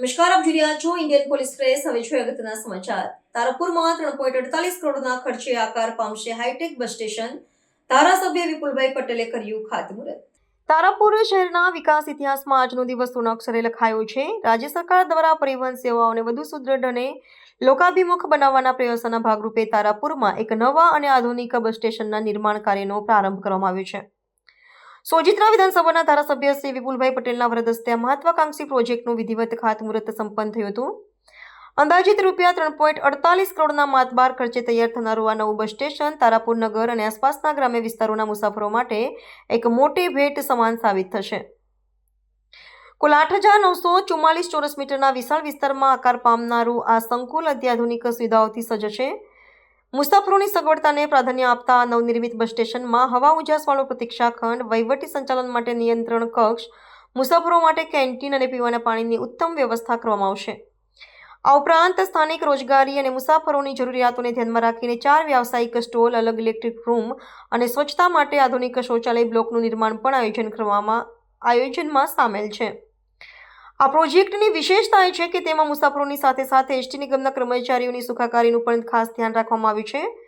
નમસ્કાર, આપ જોઈ રહ્યા છો ઇન્ડિયન પોલીસ પ્રેસ. હવે છે અગત્યના સમાચાર. તારાપુરમાં ત્રણ પોઈન્ટ અડતાલીસ કરોડના ખર્ચે આકાર પામશે હાઈટેક બસ સ્ટેશન. ધારાસભ્ય વિપુલભાઈ પટેલે કર્યું ખાતમુહૂર્ત. તારાપુર શહેરના વિકાસ ઇતિહાસમાં આજનો દિવસ સોના અક્ષરે લખાયો છે. રાજ્ય સરકાર દ્વારા પરિવહન સેવાઓને વધુ સુદૃઢ અને લોકાભિમુખ બનાવવાના પ્રયાસોના ભાગરૂપે તારાપુરમાં એક નવા અને આધુનિક બસ સ્ટેશનના નિર્માણ કાર્યનો પ્રારંભ કરવામાં આવ્યો છે. સોજિત્રા વિધાનસભાના ધારાસભ્ય શ્રી વિપુલભાઈ પટેલના વરદ હસ્તે મહત્વાકાંક્ષી પ્રોજેક્ટનું વિધિવત ખાતમુહૂર્ત સંપન્ન થયું હતું. અંદાજિત રૂપિયા ત્રણ પોઈન્ટ અડતાલીસ કરોડના માતબાર ખર્ચે તૈયાર થનારું આ નવું બસ સ્ટેશન તારાપુર નગર અને આસપાસના ગ્રામ્ય વિસ્તારોના મુસાફરો માટે એક મોટી ભેટ સમાન સાબિત થશે. કુલ આઠ હજાર નવસો ચુમ્માલીસ ચોરસ મીટરના વિશાળ વિસ્તારમાં આકાર પામનારું આ સંકુલ અત્યાધુનિક સુવિધાઓથી સજ્જ છે. મુસાફરોની સગવડતાને પ્રાધાન્ય આપતા નવનિર્મિત બસ સ્ટેશનમાં હવા ઉજાસવાળો પ્રતીક્ષા ખંડ, વહીવટી સંચાલન માટે નિયંત્રણ કક્ષ, મુસાફરો માટે કેન્ટીન અને પીવાના પાણીની ઉત્તમ વ્યવસ્થા કરવામાં આવશે. આ ઉપરાંત સ્થાનિક રોજગારી અને મુસાફરોની જરૂરિયાતોને ધ્યાનમાં રાખીને ચાર વ્યાવસાયિક સ્ટોલ, અલગ ઇલેક્ટ્રિક રૂમ અને સ્વચ્છતા માટે આધુનિક શૌચાલય બ્લોકનું નિર્માણ પણ આયોજન કરવામાં, આયોજનમાં સામેલ છે. આ પ્રોજેક્ટની વિશેષતા એ છે કે તેમાં મુસાફરોની સાથે સાથે એસટી નિગમના કર્મચારીઓની સુખાકારીનું પણ ખાસ ધ્યાન રાખવામાં આવ્યું છે.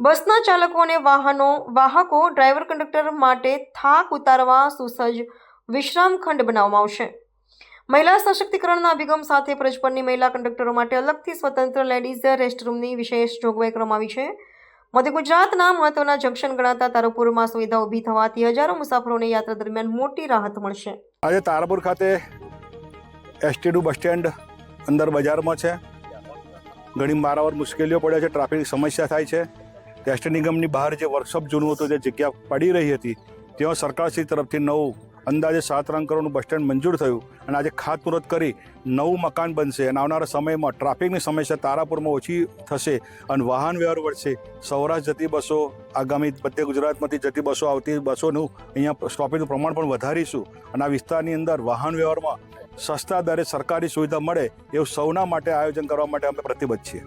બસના ચાલકો અને વાહનો, વાહકો, ડ્રાઈવર કંડક્ટર માટે થાક ઉતારવા સુસજ્જ વિશ્રામ ખંડ બનાવવામાં આવશે. મહિલા સશક્તિકરણના અભિગમ સાથે ફરજ મહિલા કંડક્ટરો માટે અલગથી સ્વતંત્ર લેડીઝ રેસ્ટરૂમની વિશેષ જોગવાઈ કરવામાં આવી છે. મધ્ય ગુજરાતના મહત્વના જંકશન ગણાતા તારાપુરમાં સુવિધા ઊભી થવાથી હજારો મુસાફરોને યાત્રા દરમિયાન મોટી રાહત મળશે. આજે તારાપુર ખાતે એસટીનું બસ સ્ટેન્ડ અંદર બજારમાં છે. ઘણી વારંવાર મુશ્કેલીઓ પડે છે ટ્રાફિક સમસ્યા થાય છે. એસટી નિગમની બહાર જે વર્કશોપ જૂનું હતું, જે જગ્યા પડી રહી હતી ત્યાં સરકારશ્રી તરફથી નવું અંદાજે સાત રંગ કરોડનું બસ સ્ટેન્ડ મંજૂર થયું અને આજે ખાતમુહૂર્ત કરી નવું મકાન બનશે. અને આવનારા સમયમાં ટ્રાફિકની સમસ્યા તારાપુરમાં ઓછી થશે અને વાહન વ્યવહાર વધશે. સૌરાષ્ટ્ર જતી બસો, આગામી મધ્ય ગુજરાતમાંથી જતી બસો આવતી બસોનું અહીંયા સ્ટોપેજનું પ્રમાણ પણ વધારીશું. અને આ વિસ્તારની અંદર વાહન વ્યવહારમાં સસ્તા દરે સરકારી સુવિધા મળે એવું સૌના માટે આયોજન કરવા માટે અમે પ્રતિબદ્ધ છીએ.